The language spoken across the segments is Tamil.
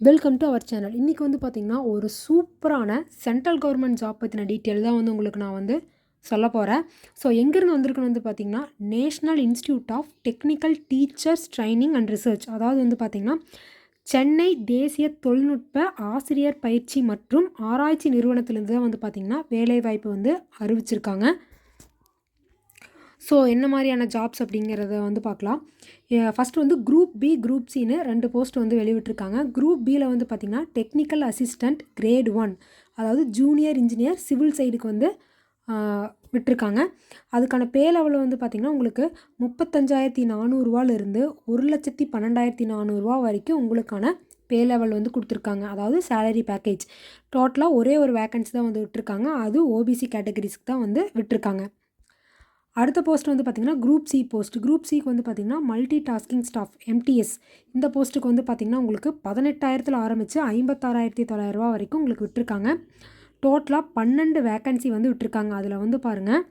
வெல்கம் டு அவர் சேனல் இன்றைக்கி வந்து பார்த்திங்கன்னா ஒரு சூப்பரான சென்ட்ரல் கவர்மெண்ட் ஜாப் பற்றின டீட்டெயில் தான் வந்து உங்களுக்கு நான் வந்து சொல்ல போகிறேன் ஸோ எங்கேருந்து வந்திருக்குன்னு வந்து பார்த்திங்கன்னா national institute of technical teachers training and research அதாவது வந்து பார்த்திங்கன்னா சென்னை தேசிய தொழில்நுட்ப ஆசிரியர் பயிற்சி மற்றும் ஆராய்ச்சி நிறுவனத்திலேருந்து தான் வந்து பார்த்திங்கன்னா வேலைவாய்ப்பு வந்து அறிவிச்சிருக்காங்க. ஸோ என்ன மாதிரியான ஜாப்ஸ் அப்படிங்கிறத வந்து பார்க்கலாம். ஃபஸ்ட்டு வந்து குரூப் பி குரூப் சின்னு ரெண்டு போஸ்ட் வந்து வெளிவிட்டிருக்காங்க குரூப் பியில் வந்து பார்த்திங்கன்னா டெக்னிக்கல் அசிஸ்டண்ட் கிரேட் ஒன் அதாவது ஜூனியர் இன்ஜினியர் சிவில் சைடுக்கு வந்து விட்டுருக்காங்க. அதுக்கான பே லெவலில் வந்து பார்த்திங்கன்னா உங்களுக்கு முப்பத்தஞ்சாயிரத்தி நானூறுரூவாலேருந்து ஒரு லட்சத்தி பன்னெண்டாயிரத்தி நானூறுரூவா வரைக்கும் உங்களுக்கான பே லெவல் வந்து கொடுத்துருக்காங்க. அதாவது சேலரி பேக்கேஜ் டோட்டலாக ஒரே ஒரு வேக்கன்சி தான் வந்து விட்டுருக்காங்க. அது ஓபிசி கேட்டகரிஸ்க்கு தான் வந்து விட்டுருக்காங்க. அடுத்த போஸ்ட் வந்து பார்த்திங்கன்னா குரூப் சி போஸ்ட் குரூப் சிக்கு வந்து பார்த்திங்கன்னா மல்டி டாஸ்கிங் ஸ்டாஃப் எம்டிஎஸ் இந்த போஸ்ட்டுக்கு வந்து பார்த்திங்கன்னா உங்களுக்கு பதினெட்டாயிரத்தில் ஆரம்பித்து ஐம்பத்தாறாயிரத்தி தொள்ளாயிரரூவா வரைக்கும் உங்களுக்கு விட்டுருக்காங்க. டோட்டலாக பன்னெண்டு வேக்கன்சி வந்து விட்டுருக்காங்க. அதில் வந்து பாருங்கள்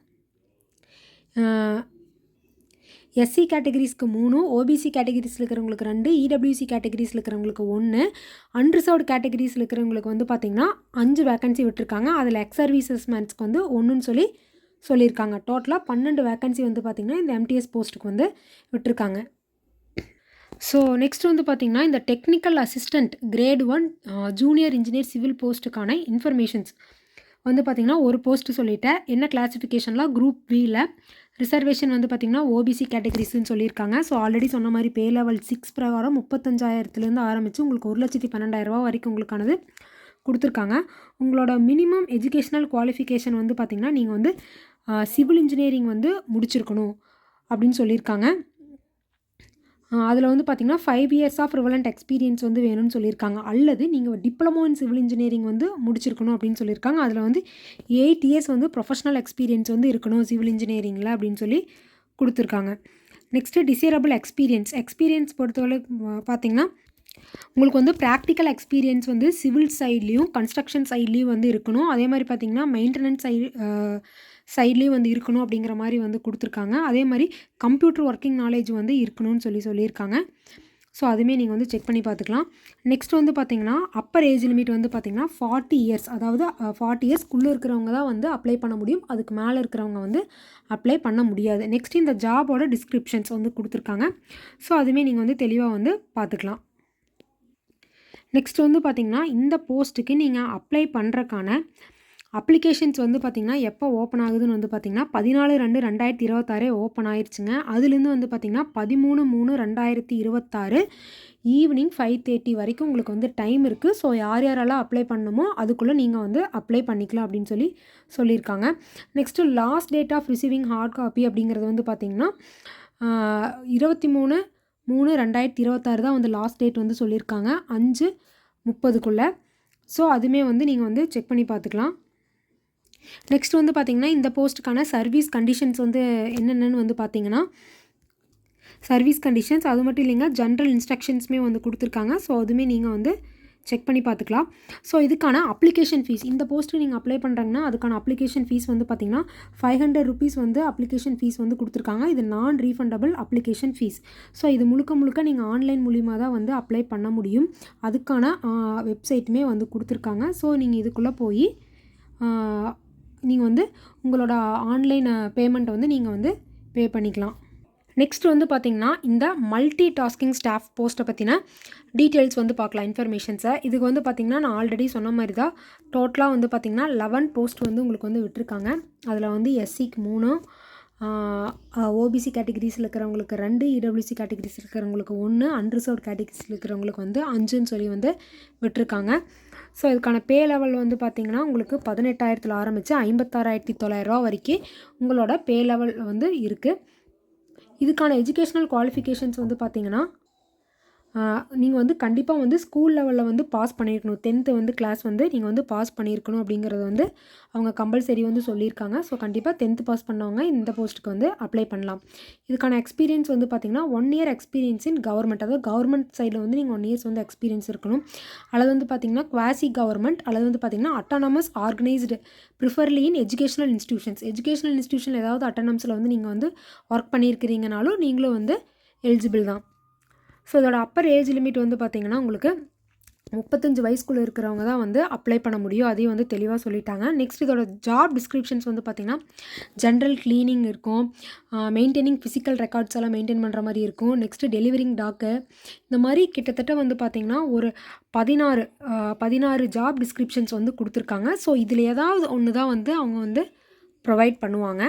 எஸ்சி கேட்டகரிஸ்க்கு மூணு ஓபிசி கேட்டகரிஸில் இருக்கிறவங்களுக்கு ரெண்டு இடபிள்யூசி கேட்டகரிஸில் இருக்கிறவங்களுக்கு ஒன்று அன்ரிசர்வ்டு கேட்டகரிஸில் இருக்கிறவங்களுக்கு வந்து பார்த்திங்கன்னா அஞ்சு வேக்கன்சி விட்டுருக்காங்க. அதில் எக்ஸ் சர்வீசஸ் மேன்ஸ்க்கு வந்து ஒன்றுன்னு சொல்லி சொல்லியிருக்காங்க. டோட்டலாக பன்னெண்டு வேக்கன்சி வந்து பார்த்திங்கன்னா இந்த எம்டிஎஸ் போஸ்ட்டுக்கு வந்து விட்டுருக்காங்க. ஸோ நெக்ஸ்ட் வந்து பார்த்திங்கன்னா இந்த technical assistant grade one junior engineer civil போஸ்ட்டுக்கான informations வந்து பார்த்திங்கன்னா ஒரு போஸ்ட்டு சொல்லிட்டேன் என்ன கிளாஸிஃபிகேஷனில் குரூப் பியில் ரிசர்வேஷன் வந்து பார்த்திங்கன்னா ஓபிசி கேட்டகரிஸ்ன்னு சொல்லியிருக்காங்க. ஸோ ஆல்ரெடி சொன்ன மாதிரி பே லெவல் சிக்ஸ் பிரகாரம் முப்பத்தஞ்சாயிரத்துலேருந்து ஆரம்பித்து உங்களுக்கு ஒரு லட்சத்தி பன்னெண்டாயிரரூபா வரைக்கும் உங்களுக்கானது கொடுத்துருக்காங்க. உங்களோட மினிமம் எஜுகேஷ்னல் குவாலிஃபிகேஷன் வந்து பார்த்திங்கன்னா நீங்கள் வந்து சிவில் இன்ஜினியரிங் வந்து முடிச்சிருக்கணும் அப்படின்னு சொல்லியிருக்காங்க. அதில் வந்து பார்த்திங்கன்னா five years of relevant experience வந்து வேணும்னு சொல்லியிருக்காங்க. அல்லது நீங்கள் டிப்ளமோ இன் சிவில் இன்ஜினியரிங் வந்து முடிச்சிருக்கணும் அப்படின்னு சொல்லியிருக்காங்க. அதில் வந்து எயிட் இயர்ஸ் வந்து ப்ரொஃபஷனல் எக்ஸ்பீரியன்ஸ் வந்து இருக்கணும் சிவில் இன்ஜினியரிங்கில் அப்படின்னு சொல்லி கொடுத்துருக்காங்க. நெக்ஸ்ட்டு டிசைரபிள் எக்ஸ்பீரியன்ஸ் எக்ஸ்பீரியன்ஸ் பொறுத்தவரை பார்த்திங்கன்னா உங்களுக்கு வந்து ப்ராக்டிக்கல் எக்ஸ்பீரியன்ஸ் வந்து சிவில் சைட்லேயும் கன்ஸ்ட்ரக்ஷன் சைட்லேயும் வந்து இருக்கணும். அதே மாதிரி பார்த்திங்கன்னா மெயின்டெனன்ஸ் சைடு சைட்லேயும் வந்து இருக்கணும் அப்படிங்கிற மாதிரி வந்து கொடுத்துருக்காங்க. அதே மாதிரி கம்ப்யூட்டர் ஒர்க்கிங் நாலேஜ் வந்து இருக்கணும்னு சொல்லி சொல்லியிருக்காங்க. ஸோ அதுவுமே நீங்கள் வந்து செக் பண்ணி பார்த்துக்கலாம் நெக்ஸ்ட் வந்து பார்த்தீங்கன்னா அப்பர் ஏஜ் லிமிட் வந்து பார்த்திங்கன்னா ஃபார்ட்டி இயர்ஸ் அதாவது ஃபார்ட்டி இயர்ஸ்க்குள்ளே இருக்கிறவங்க தான் வந்து அப்ளை பண்ண முடியும். அதுக்கு மேலே இருக்கிறவங்க வந்து அப்ளை பண்ண முடியாது. நெக்ஸ்ட் இந்த ஜாபோட டிஸ்கிரிப்ஷன்ஸ் வந்து கொடுத்துருக்காங்க. ஸோ அதுவுமே நீங்கள் வந்து தெளிவாக வந்து பார்த்துக்கலாம் நெக்ஸ்ட் வந்து பார்த்திங்கன்னா இந்த போஸ்ட்டுக்கு நீங்கள் அப்ளை பண்ணுறக்கான அப்ளிகேஷன்ஸ் வந்து பார்த்திங்கன்னா எப்போ ஓப்பன் ஆகுதுன்னு வந்து பார்த்திங்கன்னா பதினாலு ரெண்டு ரெண்டாயிரத்தி இருபத்தாறே ஓப்பன் ஆயிடுச்சுங்க அதுலேருந்து வந்து பார்த்திங்கன்னா பதிமூணு மூணு ரெண்டாயிரத்தி இருபத்தாறு ஈவினிங் ஃபைவ் தேர்ட்டி வரைக்கும் உங்களுக்கு வந்து டைம் இருக்குது ஸோ யார் யாரெல்லாம் அப்ளை பண்ணணுமோ அதுக்குள்ளே நீங்கள் வந்து அப்ளை பண்ணிக்கலாம் அப்படின்னு சொல்லி சொல்லியிருக்காங்க. Next last date of receiving hard copy அப்படிங்கிறது வந்து பார்த்திங்கன்னா இருபத்தி மூணு மூணு ரெண்டாயிரத்தி இருபத்தாறு தான் வந்து லாஸ்ட் டேட் வந்து சொல்லியிருக்காங்க. அஞ்சு முப்பதுக்குள்ளே. ஸோ அதுவுமே வந்து நீங்கள் வந்து செக் பண்ணி பார்த்துக்கலாம். நெக்ஸ்ட் வந்து பார்த்திங்கன்னா இந்த போஸ்ட்டுக்கான சர்வீஸ் கண்டிஷன்ஸ் வந்து என்னென்னு வந்து பார்த்தீங்கன்னா சர்வீஸ் கண்டிஷன்ஸ் அது மட்டும் இல்லைங்க ஜென்ரல் இன்ஸ்ட்ரக்ஷன்ஸுமே வந்து கொடுத்துருக்காங்க. ஸோ அதுவுமே நீங்கள் வந்து செக் பண்ணி பார்த்துக்கலாம். ஸோ இதுக்கான அப்ளிகேஷன் ஃபீஸ் இந்த போஸ்ட்டுக்கு நீங்கள் அப்ளை பண்ணுறாங்கன்னா அதுக்கான அப்ளிகேஷன் ஃபீஸ் வந்து பார்த்திங்கன்னா ஃபைவ் ஹண்ட்ரட் ருபீஸ் வந்து அப்ளிகேஷன் ஃபீஸ் வந்து கொடுத்துருக்காங்க. இது நான் ரீஃபண்டபிள் அப்ளிகேஷன் ஃபீஸ் ஸோ இது முழுக்க முழுக்க நீங்கள் ஆன்லைன் மூலியமாக தான் வந்து அப்ளை பண்ண முடியும். அதுக்கான வெப்சைட்டுமே வந்து கொடுத்துருக்காங்க. ஸோ நீங்கள் இதுக்குள்ளே போய் நீங்கள் வந்து உங்களோட ஆன்லைன் பேமெண்ட்டை வந்து நீங்கள் வந்து பே பண்ணிக்கலாம். நெக்ஸ்ட் வந்து பார்த்திங்கன்னா இந்த மல்டி டாஸ்கிங் ஸ்டாஃப் போஸ்ட்டை பற்றின டீட்டெயில்ஸ் வந்து பார்க்கலாம் இன்ஃபர்மேஷன்ஸை இதுக்கு வந்து பார்த்திங்கன்னா நான் ஆல்ரெடி சொன்ன மாதிரி தான் டோட்டலாக வந்து பார்த்திங்கன்னா லெவன் போஸ்ட் வந்து உங்களுக்கு வந்து விட்டுருக்காங்க. அதில் வந்து எஸ்சிக்கு மூணு ஓபிசி கேட்டகரிஸில் இருக்கிறவங்களுக்கு ரெண்டு இடபிள்யூசி கேட்டகரிஸ் இருக்கிறவங்களுக்கு ஒன்று அன்ரிசர்வ் கேட்டகரிஸில் இருக்கிறவங்களுக்கு வந்து அஞ்சுன்னு சொல்லி வந்து விட்டுருக்காங்க. ஸோ இதுக்கான பே லெவல் வந்து பார்த்திங்கன்னா உங்களுக்கு பதினெட்டாயிரத்தில் ஆரம்பித்து ஐம்பத்தாறாயிரத்தி தொள்ளாயிரரூவா வரைக்கும் உங்களோட பே லெவல் வந்து இருக்குது இதுக்கான எஜுகேஷ்னல் குவாலிஃபிகேஷன்ஸ் வந்து பார்த்திங்கன்னா நீங்கள் வந்து கண்டிப்பாக வந்து ஸ்கூல் லெவலில் வந்து பாஸ் பண்ணியிருக்கணும். டென்த்து வந்து கிளாஸ் வந்து நீங்கள் வந்து பாஸ் பண்ணியிருக்கணும் அப்படிங்கிறது வந்து அவங்க கம்பல்சரி வந்து சொல்லியிருக்காங்க. ஸோ கண்டிப்பாக டென்த்து பாஸ் பண்ணவங்க இந்த போஸ்ட்டுக்கு வந்து அப்ளை பண்ணலாம். இதுக்கான எக்ஸ்பீரியன்ஸ் வந்து பார்த்திங்கன்னா one year experience in government அதாவது கவர்மெண்ட் சைடில் வந்து நீங்கள் ஒன் இயர்ஸ் வந்து எக்ஸ்பீரியன்ஸ் இருக்கணும். அல்லது வந்து பார்த்திங்கன்னா குவாசி கவர்மெண்ட் அல்லது வந்து பார்த்திங்கன்னா autonomous organised preferably in educational institutions educational institution ஏதாவது அட்டானம்ஸில் வந்து நீங்கள் வந்து ஒர்க் பண்ணியிருக்கிறீங்கனாலும் நீங்களும் வந்து எலிஜிபிள் தான். ஸோ இதோட அப்பர் ஏஜ் லிமிட் வந்து பார்த்திங்கன்னா உங்களுக்கு முப்பத்தஞ்சு வயசுக்குள்ளே இருக்கிறவங்க தான் வந்து அப்ளை பண்ண முடியும். அதையும் வந்து தெளிவாக சொல்லிட்டாங்க. நெக்ஸ்ட் இதோட ஜாப் டிஸ்கிரிப்ஷன்ஸ் வந்து பார்த்திங்கன்னா ஜென்ரல் க்ளீனிங் இருக்கும். மெயின்டைனிங் ஃபிசிக்கல் ரெக்கார்ட்ஸ் எல்லாம் மெயின்டைன் பண்ணுற மாதிரி இருக்கும். நெக்ஸ்ட்டு டெலிவரிங் டாக்கு இந்த மாதிரி கிட்டத்தட்ட வந்து பார்த்திங்கன்னா ஒரு பதினாறு பதினாறு ஜாப் டிஸ்கிரிப்ஷன்ஸ் வந்து கொடுத்துருக்காங்க. ஸோ இதில் ஏதாவது ஒன்று தான் வந்து அவங்க வந்து ப்ரொவைட் பண்ணுவாங்க.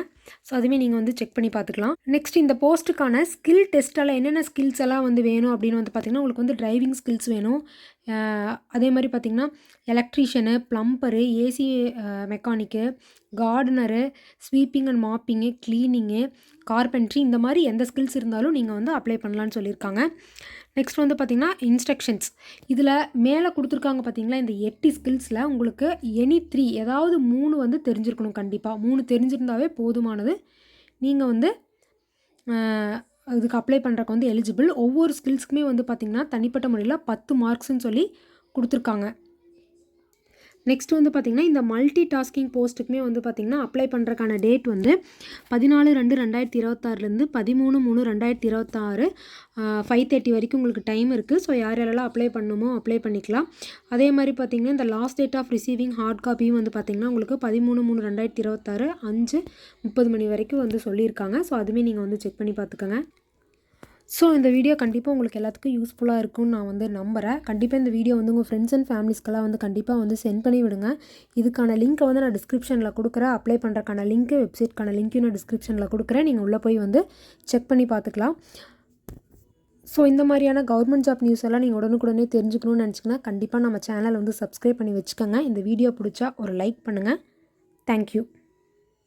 ஸோ அதுவுமே நீங்கள் வந்து செக் பண்ணி பார்த்துக்கலாம். நெக்ஸ்ட் இந்த போஸ்ட்டுக்கான ஸ்கில் டெஸ்ட்டால் என்னென்ன ஸ்கில்ஸ் எல்லாம் வந்து வேணும் அப்படின்னு வந்து பார்த்திங்கன்னா உங்களுக்கு வந்து டிரைவிங் ஸ்கில்ஸ் வேணும். அதே மாதிரி பார்த்திங்கன்னா electrician plumber AC mechanic gardener sweeping and mopping cleaning carpentry இந்த மாதிரி எந்த ஸ்கில்ஸ் இருந்தாலும் நீங்கள் வந்து அப்ளை பண்ணலான்னு சொல்லியிருக்காங்க. நெக்ஸ்ட் வந்து பார்த்திங்கன்னா இன்ஸ்ட்ரக்ஷன்ஸ் இதில் மேலே கொடுத்துருக்காங்க பார்த்தீங்களா இந்த எட்டு ஸ்கில்ஸில் உங்களுக்கு எனி த்ரீ ஏதாவது மூணு வந்து தெரிஞ்சிருக்கணும் கண்டிப்பாக மூணு தெரிஞ்சிருந்தாவே போதுமானது. நீங்கள் வந்து அதுக்கு இதுக்கு அப்ளை பண்ணுறக்கு வந்து எலிஜிபிள் ஒவ்வொரு ஸ்கில்ஸ்க்குமே வந்து பார்த்திங்கன்னா தனிப்பட்ட முறையில் பத்து மார்க்ஸ்னு சொல்லி கொடுத்துருக்காங்க. நெக்ஸ்ட் வந்து பார்த்திங்கன்னா இந்த மல்டி டாஸ்கிங் போஸ்ட்டுக்குமே வந்து பார்த்திங்கன்னா அப்ளை பண்ணுறக்கான டேட் வந்து பதினாலு ரெண்டு ரெண்டாயிரத்தி இருபத்தாறுலேருந்து பதிமூணு மூணு ரெண்டாயிரத்தி இருபத்தாறு ஃபைவ் தேர்ட்டி வரைக்கும் உங்களுக்கு டைம் இருக்குது ஸோ யார் யாரெல்லாம் அப்ளை பண்ணணுமோ அப்ளை பண்ணிக்கலாம். அதே மாதிரி பார்த்திங்கன்னா இந்த last date of receiving hard காப்பியும் வந்து பார்த்திங்கன்னா உங்களுக்கு பதிமூணு மூணு ரெண்டாயிரத்தி இருபத்தாறு அஞ்சு முப்பது மணி வரைக்கும் வந்து சொல்லியிருக்காங்க. ஸோ அதுவுமே நீங்கள் வந்து செக் பண்ணி பார்த்துக்கோங்க. ஸோ இந்த வீடியோ கண்டிப்பாக உங்களுக்கு எல்லாத்துக்கும் யூஸ்ஃபுல்லாக இருக்கும்னு நான் வந்து நம்புகிறேன் கண்டிப்பாக இந்த வீடியோ வந்து உங்கள் ஃப்ரெண்ட்ஸ் அண்ட் ஃபேமிலிஸ்க்கெல்லாம் வந்து கண்டிப்பாக வந்து சென்ட் பண்ணி விடுங்க. இதுக்கான லிங்க்கை வந்து நான் டிஸ்கிரிப்ஷனில் கொடுக்குறேன். அப்ளை பண்ணுறக்கான லிங்க்கு வெப்சைட்க்கான லிங்க்கையும் நான் டிஸ்கிரிப்ஷனில் கொடுக்குறேன். நீங்கள் உள்ளே போய் வந்து செக் பண்ணி பார்த்துக்கலாம். ஸோ இந்த மாதிரியான கவர்மெண்ட் ஜாப் நியூஸ் எல்லாம் நீங்கள் உடனுக்குடனே தெரிஞ்சுக்கணும்னு நினச்சிங்கன்னா கண்டிப்பாக நம்ம சேனலை வந்து சப்ஸ்கிரைப் பண்ணி வச்சுக்கோங்க. இந்த வீடியோ பிடிச்சா ஒரு லைக் பண்ணுங்கள் தேங்க்யூ